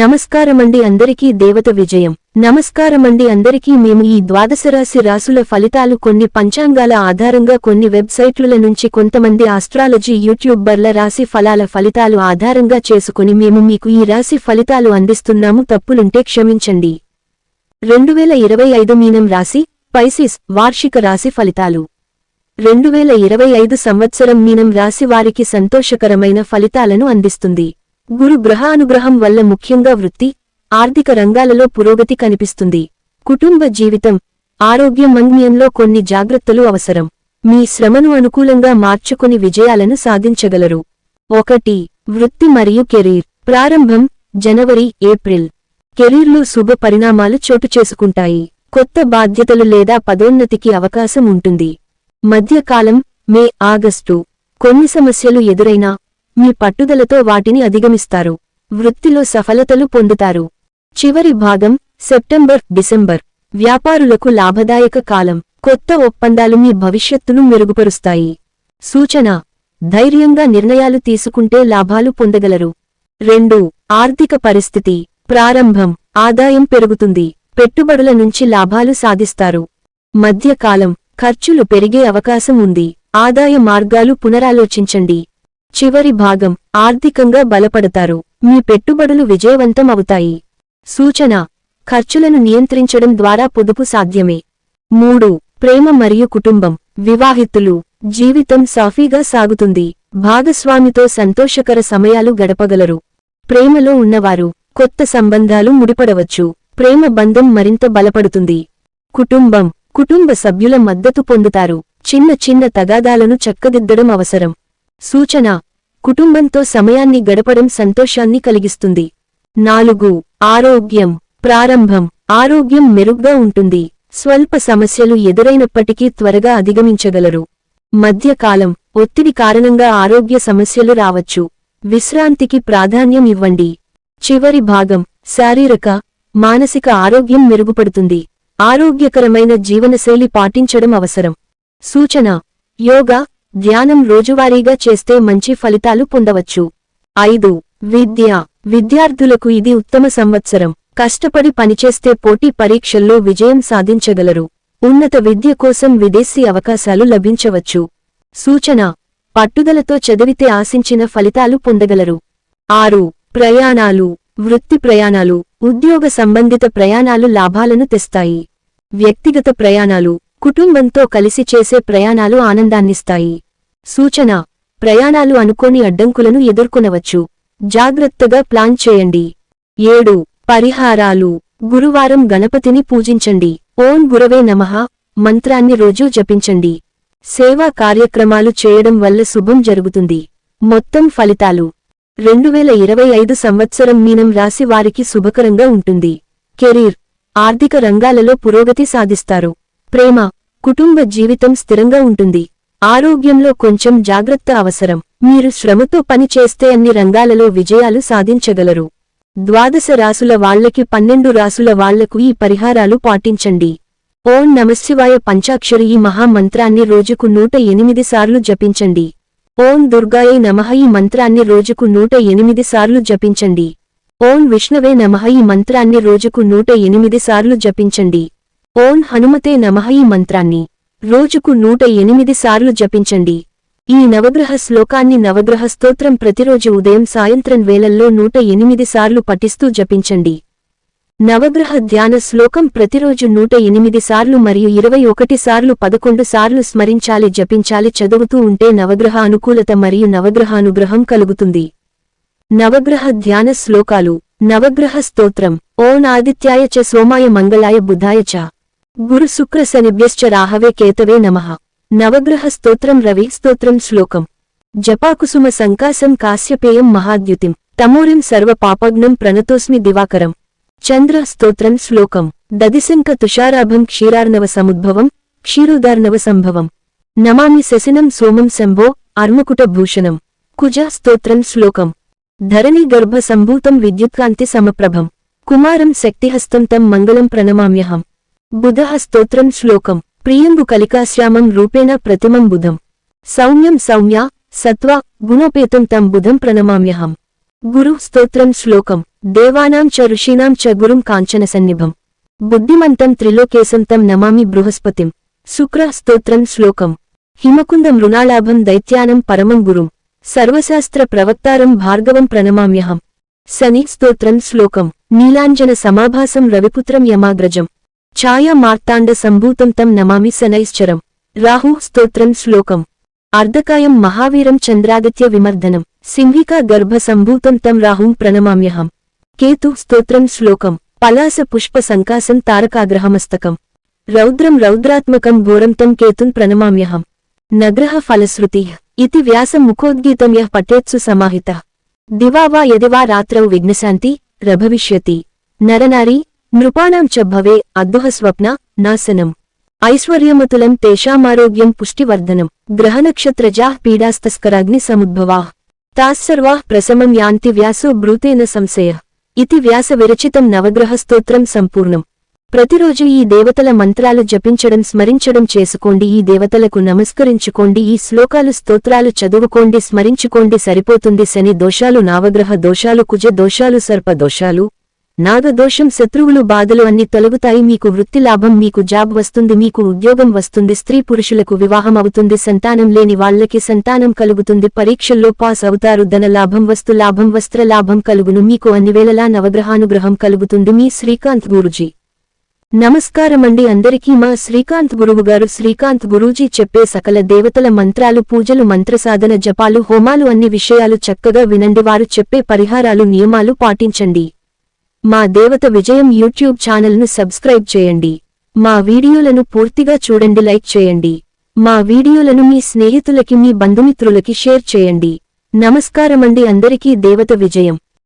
నమస్కారమండి అందరికీ దేవత విజయం. నమస్కారమండి అందరికీ మేము ఈ ద్వాదశరాశి రాసుల ఫలితాలు కొన్ని పంచాంగాల ఆధారంగా కొన్ని వెబ్సైట్ల నుంచి కొంతమంది ఆస్ట్రాలజీ యూట్యూబర్ల రాశి ఫలాల ఫలితాలు ఆధారంగా చేసుకుని మేము మీకు ఈ రాశి ఫలితాలు అందిస్తున్నాము. తప్పులుంటే క్షమించండి. రెండువేల ఇరవై ఐదు మీనం రాశి పైసిస్ వార్షిక రాశి ఫలితాలు. రెండువేల ఇరవై ఐదు సంవత్సరం మీనం రాశి వారికి సంతోషకరమైన ఫలితాలను అందిస్తుంది. గురు గ్రహానుగ్రహం వల్ల ముఖ్యంగా వృత్తి ఆర్థిక రంగాలలో పురోగతి కనిపిస్తుంది. కుటుంబ జీవితం ఆరోగ్య మంగ్మ్యంలో కొన్ని జాగ్రత్తలు అవసరం. మీ శ్రమను అనుకూలంగా మార్చుకుని విజయాలను సాధించగలరు. ఒకటి వృత్తి మరియు కెరీర్. ప్రారంభం జనవరి ఏప్రిల్. కెరీర్లో శుభ పరిణామాలు చోటు చేసుకుంటాయి. కొత్త బాధ్యతలు లేదా పదోన్నతికి అవకాశం ఉంటుంది. మధ్యకాలం మే ఆగస్టు. కొన్ని సమస్యలు ఎదురైనా మీ పట్టుదలతో వాటిని అధిగమిస్తారు. వృత్తిలో సఫలతలు పొందుతారు. చివరి భాగం సెప్టెంబర్ డిసెంబర్. వ్యాపారులకు లాభదాయక కాలం. కొత్త ఒప్పందాలు మీ భవిష్యత్తును మెరుగుపరుస్తాయి. సూచన ధైర్యంగా నిర్ణయాలు తీసుకుంటే లాభాలు పొందగలరు. రెండు ఆర్థిక పరిస్థితి. ప్రారంభం ఆదాయం పెరుగుతుంది. పెట్టుబడుల నుంచి లాభాలు సాధిస్తారు. మధ్యకాలం ఖర్చులు పెరిగే అవకాశం ఉంది. ఆదాయ మార్గాలు పునరాలోచించండి. చివరి భాగం ఆర్థికంగా బలపడతారు. మీ పెట్టుబడులు విజయవంతం అవుతాయి. సూచన ఖర్చులను నియంత్రించడం ద్వారా పొదుపు సాధ్యమే. మూడు ప్రేమ మరియు కుటుంబం వివాహితులు జీవితం సాఫీగా సాగుతుంది. భాగస్వామితో సంతోషకర సమయాలు గడపగలరు. ప్రేమలో ఉన్నవారు కొత్త సంబంధాలు ముడిపడవచ్చు. ప్రేమ బంధం మరింత బలపడుతుంది. కుటుంబం కుటుంబ సభ్యుల మద్దతు పొందుతారు. చిన్న చిన్న తగాదాలను చక్కదిద్దడం అవసరం. సూచన. కుటుంబంతో సమయాన్ని గడపడం సంతోషాన్ని కలిగిస్తుంది. నాలుగు. ఆరోగ్యం. ప్రారంభం. ఆరోగ్యం మెరుగ్గా ఉంటుంది. స్వల్ప సమస్యలు ఎదురైనప్పటికీ త్వరగా అధిగమించగలరు. మధ్యకాలం. ఒత్తిడి కారణంగా ఆరోగ్య సమస్యలు రావచ్చు. విశ్రాంతికి ప్రాధాన్యం ఇవ్వండి. చివరి భాగం. శారీరక మానసిక ఆరోగ్యం మెరుగుపడుతుంది. ఆరోగ్యకరమైన జీవనశైలి పాటించడం అవసరం. సూచన. యోగా ధ్యానం రోజువారీగా చేస్తే మంచి ఫలితాలు పొందవచ్చు. ఐదు. విద్య. విద్యార్థులకు ఇది ఉత్తమ సంవత్సరం. కష్టపడి పనిచేస్తే పోటీ పరీక్షల్లో విజయం సాధించగలరు. ఉన్నత విద్య కోసం విదేశీ అవకాశాలు లభించవచ్చు. సూచన. పట్టుదలతో చదివితే ఆశించిన ఫలితాలు పొందగలరు. ఆరు. ప్రయాణాలు. వృత్తి ప్రయాణాలు. ఉద్యోగ సంబంధిత ప్రయాణాలు లాభాలను తెస్తాయి. వ్యక్తిగత ప్రయాణాలు. కుటుంబంతో కలిసి చేసే ప్రయాణాలు ఆనందాన్నిస్తాయి. సూచన ప్రయాణాలు అనుకోని అడ్డంకులను ఎదుర్కొనవచ్చు. జాగ్రత్తగా ప్లాన్ చేయండి. ఏడు పరిహారాలు. గురువారం గణపతిని పూజించండి. ఓం గురవే నమః. మంత్రాన్ని రోజూ జపించండి. సేవా కార్యక్రమాలు చేయడం వల్ల శుభం జరుగుతుంది. మొత్తం ఫలితాలు. రెండువేల ఇరవై ఐదు సంవత్సరం మీనం రాశి వారికి శుభకరంగా ఉంటుంది. కెరీర్. ఆర్థిక రంగాలలో పురోగతి సాధిస్తారు. ప్రేమ కుటుంబ జీవితం స్థిరంగా ఉంటుంది. ఆరోగ్యంలో కొంచెం జాగ్రత్త అవసరం. మీరు శ్రమతో పని చేస్తే అన్ని రంగాలలో విజయాలు సాధించగలరు. ద్వాదశ రాసుల వాళ్ళకి పన్నెండు రాసుల వాళ్ళకు ఈ పరిహారాలు పాటించండి. ఓం నమశివాయ పంచాక్షరి ఈ మహామంత్రాన్ని రోజుకు నూట ఎనిమిది సార్లు జపించండి. ఓం దుర్గాయై నమః ఈ మంత్రాన్ని రోజుకు నూట ఎనిమిది సార్లు జపించండి. ఓం విష్ణవే నమః ఈ మంత్రాన్ని రోజుకు నూట ఎనిమిది సార్లు జపించండి. ఓం హనుమతే నమః ఈ మంత్రాన్ని. రోజుకు నూట ఎనిమిది సార్లు జపించండి. ఈ నవగ్రహ శ్లోకాన్ని నవగ్రహ స్తోత్రం ప్రతిరోజు ఉదయం సాయంత్రం వేళల్లో నూట ఎనిమిది సార్లు పఠిస్తూ జపించండి. నవగ్రహ ధ్యాన శ్లోకం ప్రతిరోజు నూట ఎనిమిది సార్లు మరియు ఇరవై ఒకటి సార్లు పదకొండు సార్లు స్మరించాలి జపించాలి చదువుతూ ఉంటే నవగ్రహ అనుకూలత మరియు నవగ్రహానుగ్రహం కలుగుతుంది. నవగ్రహ ధ్యాన శ్లోకాలు. నవగ్రహ స్తోత్రం. ఓం ఆదిత్యాయ చ సోమాయ మంగళాయ బుధాయ చ. గురు శుక్ర శనిభ్యశ్చ రాహవే కేతవే నమ. నవగ్రహ స్తోత్రం రవి స్తోత్రం శ్లోకం. జపాకుసుమ సంకాసం కాశ్యపేయం మహాద్యుతిం. తమోరిం సర్వ పాపగ్నం ప్రణతోస్మి దివాకరం. చంద్ర స్తోత్రం శ్లోకం. దదిశంక తుషారాభం క్షీరార్ణవ సముద్భవం క్షీరోదార్ణవ సంభవం. నమామి శశినం సోమం శంభో అర్మకుట భూషణం. కుజ స్తోత్రం శ్లోకం. ధరణి గర్భ సంభూతం విద్యుత్కాంతి సమప్రభం. కుమారం శక్తిహస్తం తం మంగళం ప్రణమామ్యహం. బుధ స్తోత్రం శ్లోకం. ప్రియంబు కలికాశ్యామం రూపేణ ప్రతిమం బుధం. సౌమ్యం సౌమ్య సత్వ గుణోపేతం తం బుధం ప్రణమామ్యహం. గురు స్తోత్రం శ్లోకం. దేవానాం చ ఋషీణాం చ గురుం కాంచన సన్నిభం. బుద్ధిమంతం త్రిలోకేశం తం నమామి బృహస్పతిం. శుక్ర స్తోత్రం శ్లోకం. హిమకుంద మృణాళాభం దైత్యానం పరమం గురుం. సర్వశాస్త్ర ప్రవక్తారం భార్గవం ప్రణమామ్యహం. శని స్తోత్రం శ్లోకం. నీలాంజన సమాభాసం రవిపుత్రం యమాగ్రజం. ఛాయా మార్తాండ సంభూతం తం నమామి శనైశ్చరం. రాహు స్తోత్రం శ్లోకం. అర్ధకాయం మహావీరం చంద్రాదిత్య విమర్దనం. సింహికా గర్భ సంభూతం తం రాహుం ప్రణమామ్యహం. కేతు స్తోత్రం శ్లోకం. పలాస పుష్ప సంకాసం తారకాగ్రహమస్తకం. రౌద్రం రౌద్రాత్మకం ఘోరం తం కేతున్ ప్రణమామ్యహం. నగ్రహ ఫలశ్రుతి ఇది వ్యాసం ముఖోద్గీతం యః పఠేత్సు సమాహిత. దివా వా యదివా రాత్రౌ విఘ్నశాంతి రభవిష్యతి. నరనారీ నృపాణం చ భవే అద్దుహ స్వప్న నాశనం. ఐశ్వర్యమతులం తేషామారోగ్యం పుష్టివర్ధనం. గ్రహనక్షత్రజాః పీడాస్తస్కరాగ్ని సముద్భవా. తాస్సర్వా ప్రసమం యాంతి వ్యాసో బ్రూతేన సంశయ. ఇతి వ్యాస విరచితం నవగ్రహ స్తోత్రం సంపూర్ణం. ప్రతిరోజు ఈ దేవతల మంత్రాలు జపించడం స్మరించడం చేసుకోండి. ఈ దేవతలకు నమస్కరించుకోండి. ఈ శ్లోకాలు స్తోత్రాలు చదువుకోండి స్మరించుకోండి. సరిపోతుంది శని దోషాలు నావగ్రహ దోషాలు కుజ దోషాలు సర్ప దోషాలు. నాగదోషం శత్రువులు బాధలు అన్ని తొలగుతాయి. మీకు వృత్తి లాభం మీకు జాబ్ వస్తుంది మీకు ఉద్యోగం వస్తుంది స్త్రీ పురుషులకు వివాహం అవుతుంది సంతానం లేని వాళ్ళకి సంతానం కలుగుతుంది పరీక్షల్లో పాస్ అవుతారు ధన లాభం వస్తు లాభం వస్త్ర లాభం కలుగును మీకు అన్నివేళలా నవగ్రహానుగ్రహం కలుగుతుంది. మీ శ్రీకాంత్ గురుజీ. నమస్కారమండి అందరికీ. మా శ్రీకాంత్ గురువుగారు శ్రీకాంత్ గురూజీ చెప్పే సకల దేవతల మంత్రాలు పూజలు మంత్రసాధన జపాలు హోమాలు అన్ని విషయాలు చక్కగా వినండి. వారు చెప్పే పరిహారాలు నియమాలు పాటించండి. మా దేవత విజయం యూట్యూబ్ ఛానల్ను సబ్స్క్రైబ్ చేయండి. మా వీడియోలను పూర్తిగా చూడండి. లైక్ చేయండి. మా వీడియోలను మీ స్నేహితులకి మీ బంధుమిత్రులకి షేర్ చేయండి. నమస్కారమండి. అందరికీ దేవత విజయం.